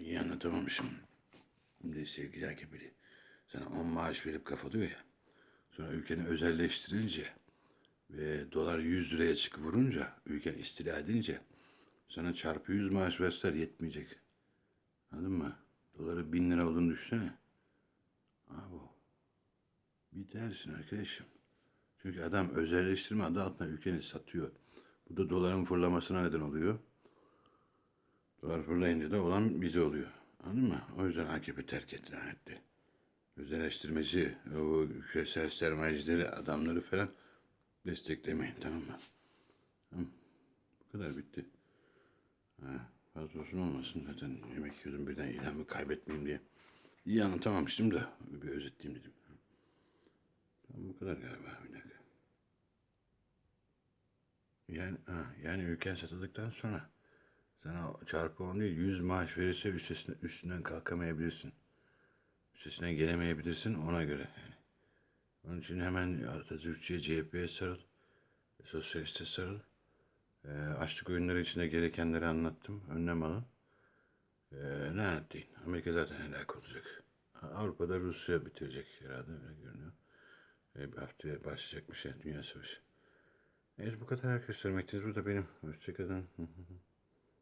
İyi anlatamamışım. Şimdi sevgili AKP'li. Sana 10 maaş verip kafalıyor ya. Sonra ülkeni özelleştirince ve dolar 100 liraya çıkıp vurunca, ülken istila edince sana çarpı 100 maaş verseler yetmeyecek. Anladın mı? Doları 1000 lira olduğunu düşünsene. Abi bir dersin arkadaşım. Çünkü adam özelleştirme adı altında ülkeni satıyor. Bu da doların fırlamasına neden oluyor. Fırlayınca da olan bize oluyor. Anladın mı? O yüzden AKP terk etti lanetli. Özelleştirmeci, o küresel sermayecileri, adamları falan desteklemeyin tamam mı? Tamam. Bu kadar bitti. Ha, fazla uzun olmasın zaten yemek yiyordum birden ilanımı kaybetmeyeyim diye. İyi anlatamamıştım da bir özetleyeyim dedim. Tamam bu kadar galiba bir dakika. Yani, ha, yani ülken satıldıktan sonra sana çarpı 10 değil 100 maaş verirse üstesinden, üstünden kalkamayabilirsin. Üstesinden gelemeyebilirsin ona göre yani. Onun için hemen Atatürkçü'ye, CHP'ye sarıl. Sosyaliste sarıl. E, açlık oyunları içinde gerekenleri anlattım. Önlem alın. E, lanet değil. Amerika zaten helak olacak. Avrupa'da Rusya bitirecek herhalde öyle görünüyor. E, bir haftaya başlayacakmış ya Dünya Savaşı. Evet bu kadar arkadaşlar. Mektiniz burada benim. Hoşçakalın.